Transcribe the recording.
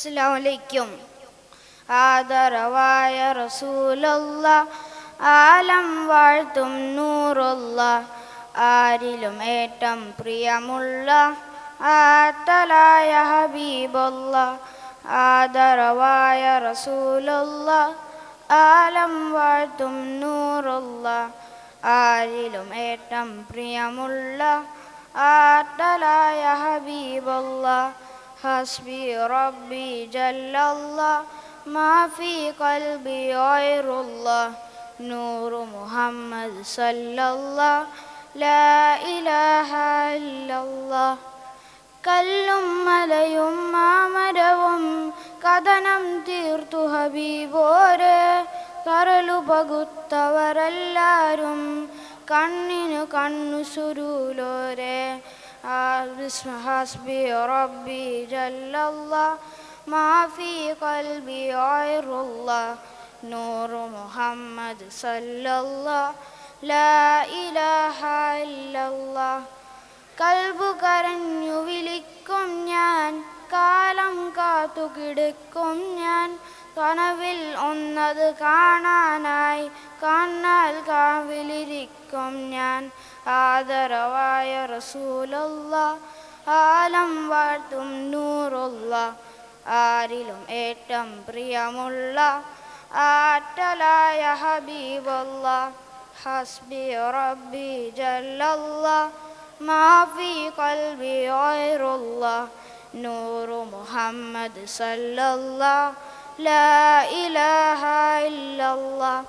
അസ്സലാമലൈക്കും ആദരവായ റസൂലുള്ള ആലം വാഴ്ത്തും നൂറുള്ള ആരിലും ഏറ്റം പ്രിയമുള്ള ആത്തലായ ഹബീബുള്ള ആദരവായ റസൂലുള്ള ആലം വാഴ്ത്തും നൂറുള്ള ആരിലും ഏറ്റം പ്രിയമുള്ള ആത്തലായ ഹബീബുള്ള حسبي ربي جل الله ما في قلبي غير الله نور محمد صلى الله لا إله إلا الله കല്ലും മലയും മാമരവും കഥനം തീർത്തു ഹബീബോര് കരലു പകുത്തവരെല്ലാരും കണ്ണിനു കണ്ണു സുരൂലോരെ حسبي ربي جل الله ما في قلبي غير الله نور محمد صلى الله لا إله إلا الله കൽബു കരഞ്ഞു വിളിക്കും ഞാൻ കാലം കാത്തു കിടക്കും ഞാൻ കനവിൽ ഒന്നത് കാണാനായി കണ്ണാൽ കാവിലിരിക്കും ഞാൻ آذر وعي رسول الله. آلم وارتم نور الله. آريلم ايتم بريام الله آتلا يا حبيب الله حسبي ربي جل الله ما في قلبي غير الله نور محمد صلى الله لا إله إلا الله